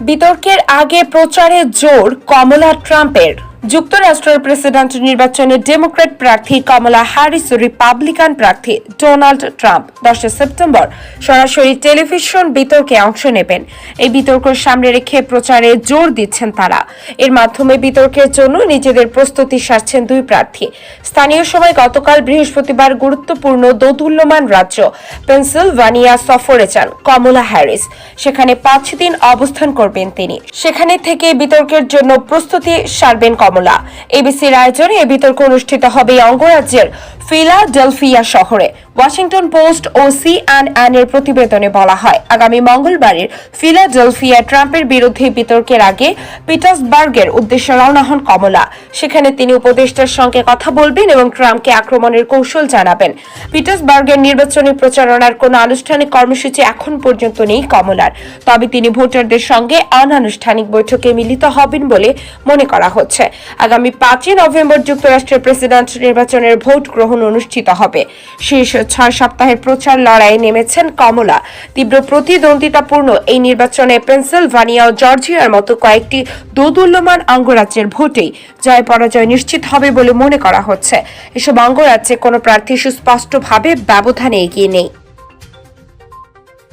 বিতর্কের আগে প্রচারে জোর কমলা ট্রাম্পের। যুক্তরাষ্ট্রের প্রেসিডেন্ট নির্বাচনে ডেমোক্র্যাট প্রার্থী কমলা হ্যারিস রিপাবলিকান প্রার্থী ডোনাল্ড ট্রাম্প দশই সেপ্টেম্বর সরাসরি টেলিভিশন বিতর্কে অংশ নেবেন। এই বিতর্ক সামনে রেখে প্রচারে জোর দিচ্ছেন তারা। এর মাধ্যমে বিতর্কের জন্য নিজেদের প্রস্তুতি সারছেন দুই প্রার্থী। স্থানীয় সময় গতকাল বৃহস্পতিবার গুরুত্বপূর্ণ দোদুল্যমান রাজ্য পেনসিলভানিয়া সফরে যান কমলা হ্যারিস। সেখানে পাঁচ দিন অবস্থান করবেন তিনি। সেখানে থেকে বিতর্কের জন্য প্রস্তুতি সারবেন কমলা। এবিসির আয়োজনে এ বিতর্ক অনুষ্ঠিত হবে অঙ্গরাজ্যের ফিলাডেলফিয়া শহরে। ওয়াশিংটন পোস্ট ও সিএনএন এর প্রতিবেদনে বলা হয়, আগামী মঙ্গলবারের ফিলাডেলফিয়া ট্রাম্পের বিরুদ্ধে বিতর্কের আগে পিটার্সবার্গের উদ্দেশ্যে রওনা হন কমলা। সেখানে তিনি উপদেষ্টার সঙ্গে কথা বলবেন এবং ট্রাম্পকে আক্রমণের কৌশল জানাবেন। পিটার্সবার্গের নির্বাচনী প্রচারণার কোনো আনুষ্ঠানিক কর্মসূচি এখন পর্যন্ত নেই কমলার। তবে তিনি ভোটারদের সঙ্গে অনানুষ্ঠানিক বৈঠকে মিলিত হবেন বলে মনে করা হচ্ছে। আগামী পাঁচই নভেম্বর যুক্তরাষ্ট্রের প্রেসিডেন্ট নির্বাচনের ভোট গ্রহণ অনুষ্ঠিত হবে। শীর্ষ ছয় সপ্তাহের প্রচার লড়াইয়ে নেমেছেন কমলা। তীব্র প্রতিদ্বন্দ্বিতাপূর্ণ এই নির্বাচনে পেনসিলভানিয়া ও জর্জিয়ার মতো কয়েকটি দোদুল্যমান অঙ্গরাজ্যের ভোটেই জয় পরাজয় নিশ্চিত হবে বলে মনে করা হচ্ছে। এসব অঙ্গরাজ্যে কোনো প্রার্থী সুস্পষ্টভাবে ব্যবধানে এগিয়ে নেই।